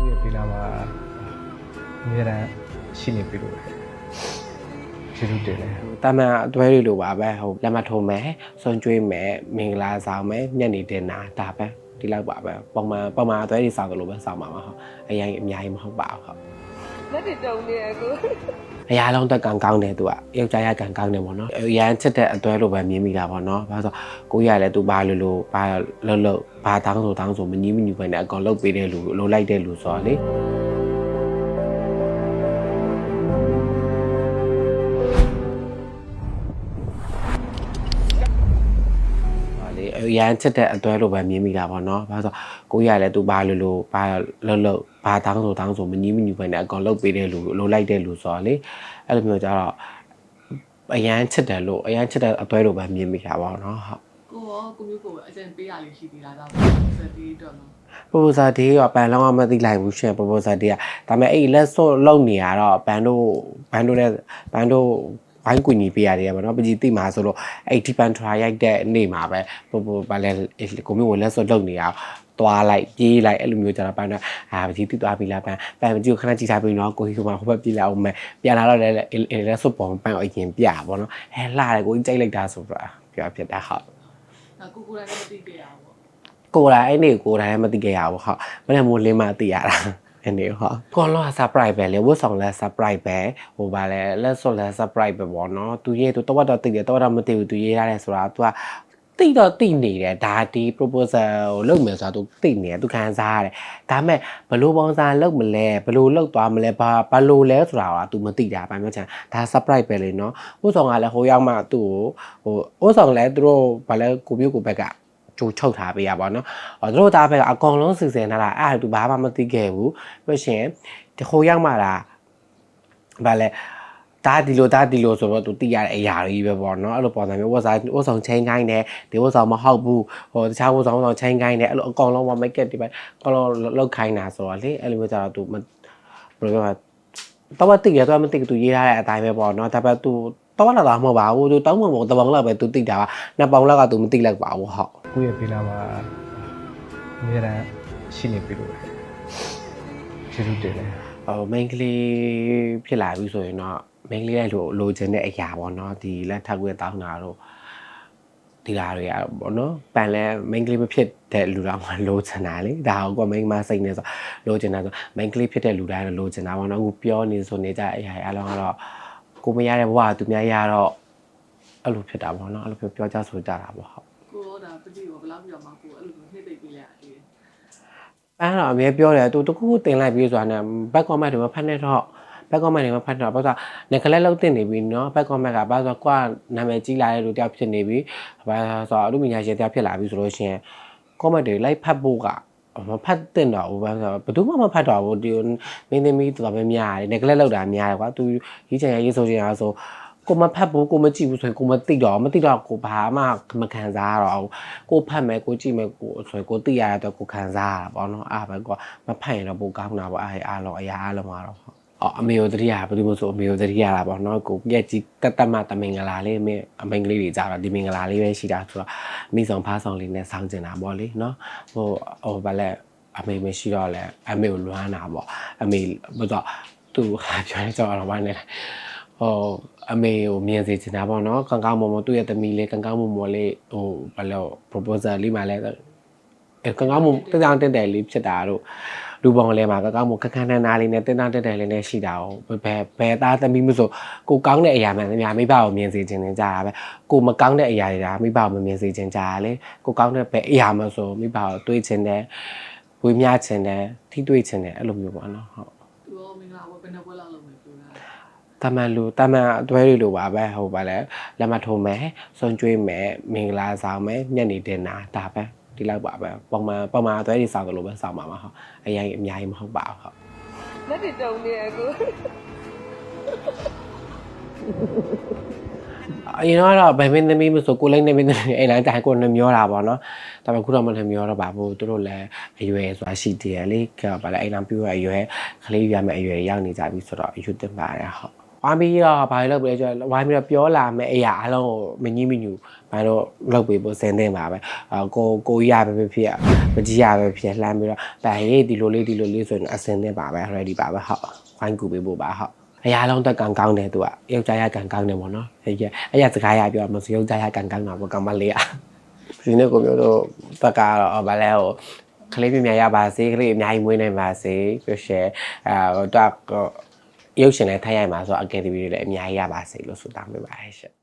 ကိုယ့်ရဲ့ဘေးနားမှာအများတန်းရှိနေပြီလို့ကျေးဇူးတင်တယ်တာမန်အတွဲတွေလိုပါပဲဟိုလက်မထုံးမယ်စွန်ကျွေးမယ်မင်္ဂလာဆောင်မယ်ညနေတင်တာဒါပဲဒီလောက်ပါပဲပုံမှန်ပုံမှန်အတွဲတွေဆောင်တယ်လို့ပဲဆောင်ပါမှာဟုတ်အရင်အများကြီးမဟုတ်ပါဘူးဟုတ်လက်တွေတုံနေရကို အရာလုံးတက်ကံကောင်းတယ်သူကယောက်ျားရကံကောင်းတယ်ပေါ့နော်အရန်ချစ်တဲ့အသွဲလိုပဲမြင်မိတာပေါ့နော်ဘာလို့ဆိုကိုရလည်းသူဘာလို့လို့ဘာလို့လို့ဘာတောင်းဆိုတောင်းဆိုမငြင်းမညူပဲနဲ့အကောင်လုတ်ပေးတဲ့လူလိုလိုက်တဲ့လူဆိုတော့လေ ရန်ချစ်တဲ့အသွဲလိုပဲမြင်မိတာပေါ့နော်ဘာလို့ဆိုကိုရလည်းသူဘာလို့လို့ဘာလို့လို့ဘာတောင်းဆိုတောင်းဆိုမငြင်းမညူပဲနဲ့အကောင်လုတ်ပေးတဲ့လူလိုလိုက်တဲ့လူဆိုတော့လေအဲ့လိုမျိုးကြတော့အရန်ချစ်တယ်လို့အရန်ချစ်တဲ့အသွဲလိုပဲမြင်မိတာပေါ့နော်ဟုတ်ကိုရောကိုမျိုးကိုအကျန်ပေးရလေးရှိသေးလားဒါစတီးတော့နော် proposal day ကပန်လောင်းမသိလိုက်ဘူးရှင် proposal day ကဒါပေမဲ့အဲ့လက်စော့လုံနေရတော့ဘန်တို့ဘန်တို့နဲ့ဘန်တို့ဘို င်းကွင်ကြီးပေးရတယ်ပေါ့နော်ပကြီးတိမှာဆိုလို့အဲ့ဒီပန် try ရိုက်တဲ့နေ့မှာပဲပို့ပို့ဘာလဲကိုမျိုးကိုလက်စော့လုံနေရသွားလိုက်ပြေးလိုက်အဲ့လိုမျိုးကြတော့ပန်တော့အာပကြီးတိသွားပြီလားပန်ပန်ပကြီးကိုခဏကြည့်ထားပြီးတော့ကိုကြီးကမှဟိုဘက်ပြေးလာအောင်မယ်ပြန်လာတော့လည်းလက်စော့ပုံပန်အရင်ပြပေါ့နော်အဲလှတယ်ကိုကြီးကြိုက်လိုက်တာဆိုတော့ပြောဖြစ်တာဟုတ်ဒါကိုကိုလည်းမသိကြရဘူးပေါ့ကိုယ်တိုင်အဲ့နေ့ကိုယ်တိုင်မသိခဲ့ရဘူးဟုတ်မနေ့မိုးလင်းမှသိရတာ အဲ့နေ့ဟုတ်ကောလော surprise ပဲလေဝတ်ဆောင်လဲ surprise ပဲဟိုပါလဲလက်စော်လဲ surprise ပဲပေါ့နော်သူရေးသူတော့တော့သိတယ်တော့တော့မသိဘူးသူရေးရတယ်ဆိုတာ तू ကတိတော့တိနေတယ်ဒါဒီ proposal ကိုလုပ်မယ်ဆိုတာ तू သိနေတယ် तू ခံစားရတယ်ဒါပေမဲ့ဘလို့ပုံစံလုပ်မလဲဘလို့လုပ်သွားမလဲဘာဘာလို့လဲဆိုတာက तू မသိတာဘာမျိုးချင်ဒါ surprise ပဲလေနော်ဥဆောင်ကလည်းဟိုရောက်မှသူ့ကိုဟိုဥဆောင်လဲသူတို့ဘာလဲကိုမျိုးကိုဘက်က ကြိုချုပ်ထားပေးရပါတော့။အော်သူတို့သားဘက်ကအကောင်လုံးစီစဉ်ထားတာအဲ့ဒါသူဘာမှမသိခဲ့ဘူး။ပြီးရှင်ဒီဟိုရောက်မှလာဘာလဲဒါဒီလိုဒါဒီလိုဆိုတော့သူသိရတဲ့အရာတွေပဲပေါ့နော်အဲ့လိုပေါ်တယ်မျိုးဝတ်စားဝတ်ဆောင်ချင်းခိုင်းတယ်ဒီဝတ်ဆောင်မဟုတ်ဘူးဟိုတခြားဝတ်ဆောင်ဝတ်ဆောင်ချင်းခိုင်းတယ်အဲ့လိုအကောင်လုံးမ make up တွေပဲအကောင်လုံးလောက်ခိုင်းတာဆိုတော့လေအဲ့လိုမျိုးကြတော့သူဘယ်လိုပြောတော့တိရတော့မသိသူရေးထားတဲ့အတိုင်းပဲပေါ့နော်ဒါပေမဲ့သူတော့လာတာမဟုတ်ပါဘူးသူတောင်းမှမဟုတ်တပောင်လောက်ပဲသူသိတာပါနှစ်ပောင်လောက်ကသူမသိလိုက်ပါဘူးဟုတ် ကိုယ့်ရဲ့ဘေးနားမှာအများတန်းရှိနေပြီလို့ကျေးဇူးတင်တယ်ဟို main ကလေးဖြစ်လာပြီဆိုရင်တော့ main ကလေးလိုက်လို့လိုချင်တဲ့အရာပေါ့နော်ဒီလက်ထပ်ခွေတောင်းတာတော့ဒီလာတွေရပေါ့နော်ပန်လဲ main ကလေးမဖြစ်တဲ့လူတော်မှလိုချင်တာလေဒါကိုက main မစိတ်နေဆိုလိုချင်တာဆို main ကလေးဖြစ်တဲ့လူတိုင်းတော့လိုချင်တာပေါ့နော်အခုပြောနေဆိုနေကြအရာအလုံးကတော့ကိုမရတဲ့ဘဝသူများရတော့အဲ့လိုဖြစ်တာပေါ့နော်အဲ့လိုပြောပြောကြဆိုကြတာပေါ့ဟုတ် ကိုရောဒါပတိကိုဘယ်လောက်ပြောမှကိုအဲ့လိုနှစ်သိပ်ပေးလိုက်အေး ပန်းတော့အမြဲပြောတယ်သူတခုခုတင်လိုက်ပြီးဆိုတာနဲ့ back comment တွေမှာဖတ်နေတော့ back comment တွေမှာဖတ်တော့ဘာသာငကလေးလောက်တင်နေပြီเนาะ back comment ကဘာဆိုကွာနာမည်ကြီးလာတဲ့လူတယောက်ဖြစ်နေပြီဘာဆိုအမှုပညာရှင်တယောက်ဖြစ်လာပြီဆိုလို့ရှိရင် comment တွေလိုက်ဖတ်ဖို့ကမဖတ်တင်တော့ဘူးဘာဆိုဘယ်သူမှမဖတ်တော့ဘူးဒီမင်းသမီးတော်ပဲများတယ်ငကလေးလောက်တာများတယ်ကွာသူရေးချင်ရရေးဆိုချင်ရဆို ကိုမဖတ်ဘူးကိုမကြည့်ဘူးဆိုရင်ကိုမသိတော့မသိတော့ကိုဘာမှမခံစားရတော့ဘူးကိုဖတ်မယ်ကိုကြည့်မယ်ကိုဆိုရင်ကိုသိရတဲ့အတွက်ကိုခံစားရတာပေါ့နော်အားပဲကွာမဖတ်ရင်တော့ပိုကောင်းတာပေါ့အားအားလုံးအရာအားလုံးကတော့အော်အမေကိုတတိယဘယ်လိုမှဆိုအမေကိုတတိယတာပေါ့နော်ကိုပြက်ကြီးတတ်တတ်မှတမင်္ဂလာလေးအမေအမင်္ဂလေးတွေကြတော့ဒီမင်္ဂလာလေးပဲရှိတာဆိုတော့မိဆောင်ဖားဆောင်လေးနဲ့စောင်းကျင်တာပေါ့လေနော်ဟိုဟိုဘာလဲအမေမရှိတော့လဲအမေကိုလွမ်းတာပေါ့အမေဘာတော့သူဟာပြောနေကြတော့ဘာနဲ့ ဟိုအမေကိုမြင်စေချင်တာပေါ့နော်ကံကောင်းမွန်မွန်သူ့ရဲ့သမီးလေးကံကောင်းမွန်မွန်လေးဟိုဘာလဲ proposal လေးမှလည်းအဲကံကောင်းမွန်တက်တောင်တက်တယ်လေးဖြစ်တာတို့လူပေါင်းလဲမှာကကောင်းမခက်ခန်းနားလေးနဲ့တက်တောင်တက်တယ်လေးနဲ့ရှိတာ哦ဘယ်ဘယ်သားသမီးမဆိုကိုကောင်းတဲ့အရာမှန်သမျှမိဘကိုမြင်စေခြင်းနဲ့ကြာတာပဲကိုမကောင်းတဲ့အရာတွေကမိဘကိုမမြင်စေခြင်းကြာတာလေကိုကောင်းတဲ့ဘယ်အရာမှဆိုမိဘကိုတွေးခြင်းနဲ့ဝေမျှခြင်းနဲ့ထိတွေ့ခြင်းနဲ့အဲ့လိုမျိုးပေါ့နော်ဟုတ်သူရောမင်္ဂလာဝယ်ဘယ်နှပွဲလောက်လုပ်မယ်ပြော တာတမန်လူတမန်အတွဲတွေလိုပါပဲဟိုပါလဲလက်မထုံးမယ်စွန်ကျွေးမယ်မင်္ဂလာဆောင်မယ်ညနေတင်တာဒါပဲဒီလောက်ပါပဲပုံမှန်ပုံမှန်အတွဲတွေဆောင်တယ်လို့ပဲဆောင်ပါမှာဟုတ်အရင်အများကြီးမဟုတ်ပါဘူးဟုတ်လက်တွေတုံနေရကိုအရင်တော့ဗိုင်မင်းသမီးမဆိုကိုလိုက်နေမင်းသမီးအဲ့လိုတိုင်းကိုနှမျောတာပေါ့နော်ဒါပေမဲ့ခုတော့မနှမျောတော့ပါဘူးသူတို့လည်းအရွယ်ဆိုတာရှိသေးတယ်လေကဘာလဲအဲ့နာပြည့်ရအရွယ်ကလေးရမယ်အရွယ်ရောက်နေကြပြီဆိုတော့အယူတင်ပါတယ်ဟုတ် ဝိုင်းပြီးတော့ဘာလို့လုပ်ပြီးလဲဆိုတော့ဝိုင်းပြီးတော့ပြောလာမယ့်အရာအလုံးကိုမငြင်းမညူဘာလို့လုပ်ပြီးပို့စင်တင်ပါပဲအကိုကိုကြီးရပဲပဲဖြစ်မကြီးရပဲဖြစ်လှမ်းပြီးတော့ဗာဟေးဒီလိုလေးဒီလိုလေးဆိုရင်အစင်တင်ပါပဲ ready ပါပဲဟုတ်ဝိုင်းကူပေးဖို့ပါဟုတ်အရာလုံးတက်ကန်ကောင်းတယ်သူကယောက်ျားရကန်ကောင်းတယ်ပေါ့နော်အဲ့ရအဲ့ရစကားရပြောမစယောက်ျားရကန်ကောင်းတာပေါ့ကမလေးอ่ะဒီနေ့ကိုမျိုးတို့ဘက်ကတော့ဗာလဲဟိုကလေးမြများရပါစေကလေးအများကြီးမွေးနိုင်ပါစေပြောရှယ်အဲတော့ ရုပ်ရှင်လည်းထိုက်ရိုက်မှာဆိုတော့အကယ်ဒမီတွေလည်းအများကြီးရပါစေလို့ဆုတောင်းပေးပါတယ်ရှင့်